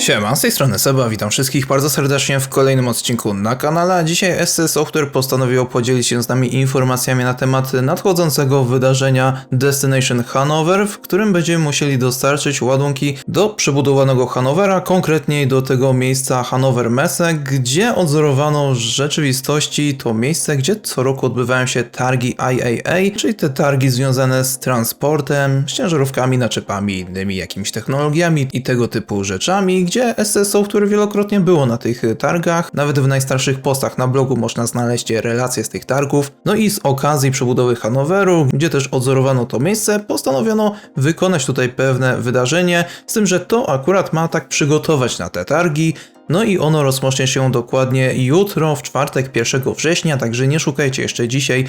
Siema, z tej strony Seba, witam wszystkich bardzo serdecznie w kolejnym odcinku na kanale. Dzisiaj SC Software postanowił podzielić się z nami informacjami na temat nadchodzącego wydarzenia Destination Hanover, w którym będziemy musieli dostarczyć ładunki do przebudowanego Hanovera, konkretniej do tego miejsca Hanover Messe, gdzie odzorowano w rzeczywistości to miejsce, gdzie co roku odbywają się targi IAA, czyli te targi związane z transportem, z ciężarówkami, naczepami, innymi jakimiś technologiami i tego typu rzeczami, gdzie SC Software wielokrotnie było na tych targach, nawet w najstarszych postach na blogu można znaleźć relacje z tych targów. No i z okazji przebudowy Hanoweru, gdzie też odzorowano to miejsce, postanowiono wykonać tutaj pewne wydarzenie, z tym, że to akurat ma tak przygotować na te targi, no i ono rozpocznie się dokładnie jutro, w czwartek 1 września, także nie szukajcie jeszcze dzisiaj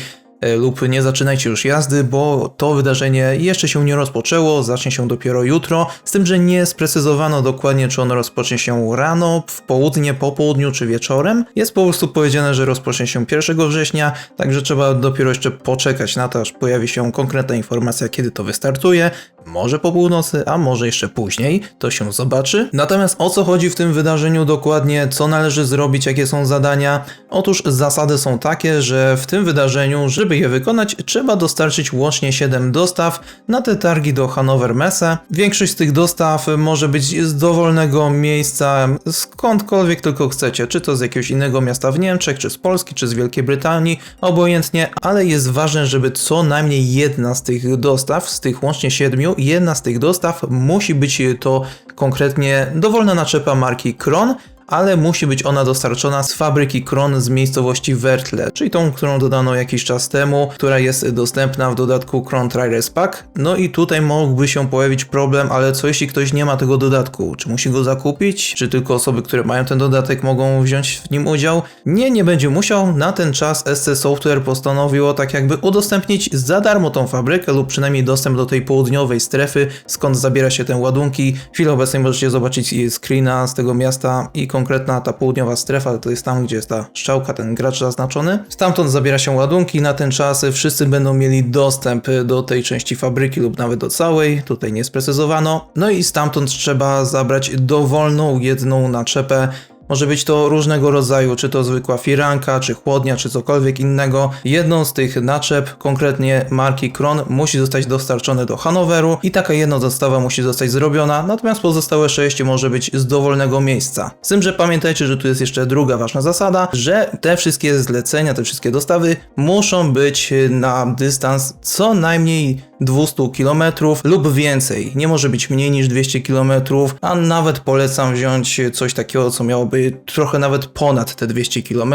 lub nie zaczynajcie już jazdy, bo to wydarzenie jeszcze się nie rozpoczęło, zacznie się dopiero jutro, z tym, że nie sprecyzowano dokładnie, czy ono rozpocznie się rano, w południe, po południu czy wieczorem. Jest po prostu powiedziane, że rozpocznie się 1 września, także trzeba dopiero jeszcze poczekać na to, aż pojawi się konkretna informacja, kiedy to wystartuje. Może po północy, a może jeszcze później, to się zobaczy. Natomiast o co chodzi w tym wydarzeniu dokładnie, co należy zrobić, jakie są zadania? Otóż zasady są takie, że w tym wydarzeniu, żeby je wykonać, trzeba dostarczyć łącznie 7 dostaw na te targi do Hanover Messe. Większość z tych dostaw może być z dowolnego miejsca, skądkolwiek tylko chcecie, czy to z jakiegoś innego miasta w Niemczech, czy z Polski, czy z Wielkiej Brytanii, obojętnie, ale jest ważne, żeby co najmniej jedna z tych dostaw, z tych łącznie 7, jedna z tych dostaw musi być to konkretnie dowolna naczepa marki Kron, ale musi być ona dostarczona z fabryki Kron z miejscowości Wertle, czyli tą, którą dodano jakiś czas temu, która jest dostępna w dodatku Kron Trailers Pack. No i tutaj mógłby się pojawić problem, ale co jeśli ktoś nie ma tego dodatku? Czy musi go zakupić? Czy tylko osoby, które mają ten dodatek mogą wziąć w nim udział? Nie, nie będzie musiał. Na ten czas SC Software postanowiło tak jakby udostępnić za darmo tą fabrykę lub przynajmniej dostęp do tej południowej strefy, skąd zabiera się te ładunki. W chwili obecnej możecie zobaczyć screena z tego miasta i konkretna ta południowa strefa, to jest tam, gdzie jest ta strzałka, ten gracz zaznaczony. Stamtąd zabiera się ładunki, na ten czas wszyscy będą mieli dostęp do tej części fabryki lub nawet do całej, tutaj nie sprecyzowano. No i stamtąd trzeba zabrać dowolną jedną naczepę może być to różnego rodzaju, czy to zwykła firanka, czy chłodnia, czy cokolwiek innego. Jedną z tych naczep, konkretnie marki Kron, musi zostać dostarczone do Hanoweru i taka jedna dostawa musi zostać zrobiona, natomiast pozostałe sześć może być z dowolnego miejsca. Z tym, że pamiętajcie, że tu jest jeszcze druga ważna zasada, że te wszystkie zlecenia, te wszystkie dostawy muszą być na dystans co najmniej 200 km lub więcej. Nie może być mniej niż 200 km, a nawet polecam wziąć coś takiego, co miałoby trochę nawet ponad te 200 km,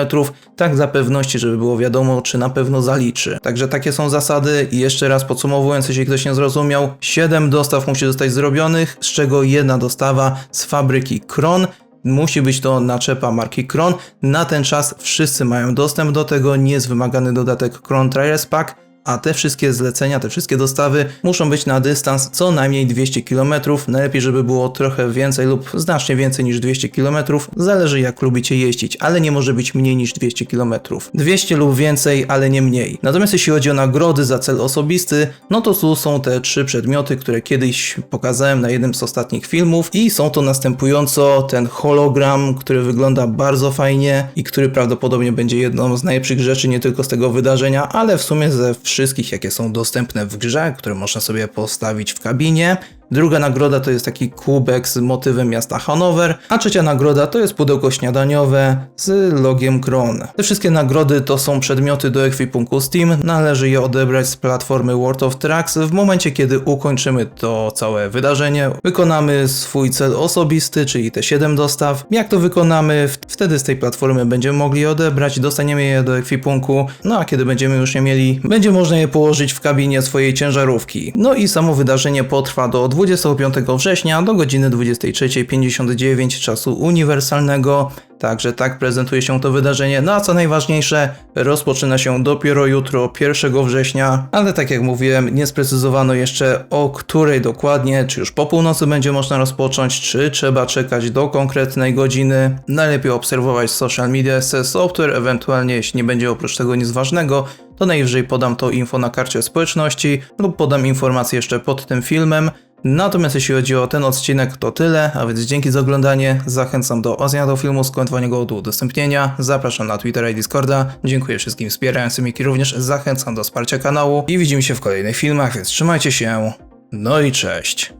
tak dla pewności, żeby było wiadomo, czy na pewno zaliczy. Także takie są zasady i jeszcze raz podsumowując, jeśli ktoś nie zrozumiał, 7 dostaw musi zostać zrobionych, z czego jedna dostawa z fabryki Kron. Musi być to naczepa marki Kron. Na ten czas wszyscy mają dostęp do tego, nie jest wymagany dodatek Kron Trailers Pack a te wszystkie zlecenia, te wszystkie dostawy muszą być na dystans co najmniej 200 km. Najlepiej, żeby było trochę więcej lub znacznie więcej niż 200 km. Zależy jak lubicie jeździć, ale nie może być mniej niż 200 km. 200 lub więcej, ale nie mniej. Natomiast jeśli chodzi o nagrody za cel osobisty, no to tu są te trzy przedmioty, które kiedyś pokazałem na jednym z ostatnich filmów i są to następująco ten hologram, który wygląda bardzo fajnie i który prawdopodobnie będzie jedną z najlepszych rzeczy nie tylko z tego wydarzenia, ale w sumie ze wszystkich, jakie są dostępne w grze, które można sobie postawić w kabinie. Druga nagroda to jest taki kubek z motywem miasta Hanower, a trzecia nagroda to jest pudełko śniadaniowe z logiem Kron. Te wszystkie nagrody to są przedmioty do ekwipunku Steam, należy je odebrać z platformy World of Trucks w momencie, kiedy ukończymy to całe wydarzenie. Wykonamy swój cel osobisty, czyli te 7 dostaw. Jak to wykonamy, wtedy z tej platformy będziemy mogli je odebrać, dostaniemy je do ekwipunku, no a kiedy będziemy już je mieli, będzie można je położyć w kabinie swojej ciężarówki. No i samo wydarzenie potrwa do 25 września do godziny 23.59 czasu uniwersalnego. Także tak prezentuje się to wydarzenie. No a co najważniejsze, rozpoczyna się dopiero jutro, 1 września, ale tak jak mówiłem, nie sprecyzowano jeszcze o której dokładnie, czy już po północy będzie można rozpocząć, czy trzeba czekać do konkretnej godziny. Najlepiej obserwować social media SS Software, ewentualnie jeśli nie będzie oprócz tego nic ważnego, to najwyżej podam to info na karcie społeczności lub podam informację jeszcze pod tym filmem. Natomiast jeśli chodzi o ten odcinek, to tyle, a więc dzięki za oglądanie. Zachęcam do oceniania tego filmu, skomentowania go, do udostępnienia. Zapraszam na Twittera i Discorda. Dziękuję wszystkim wspierającym, jak i również zachęcam do wsparcia kanału. I widzimy się w kolejnych filmach, więc trzymajcie się. No i cześć.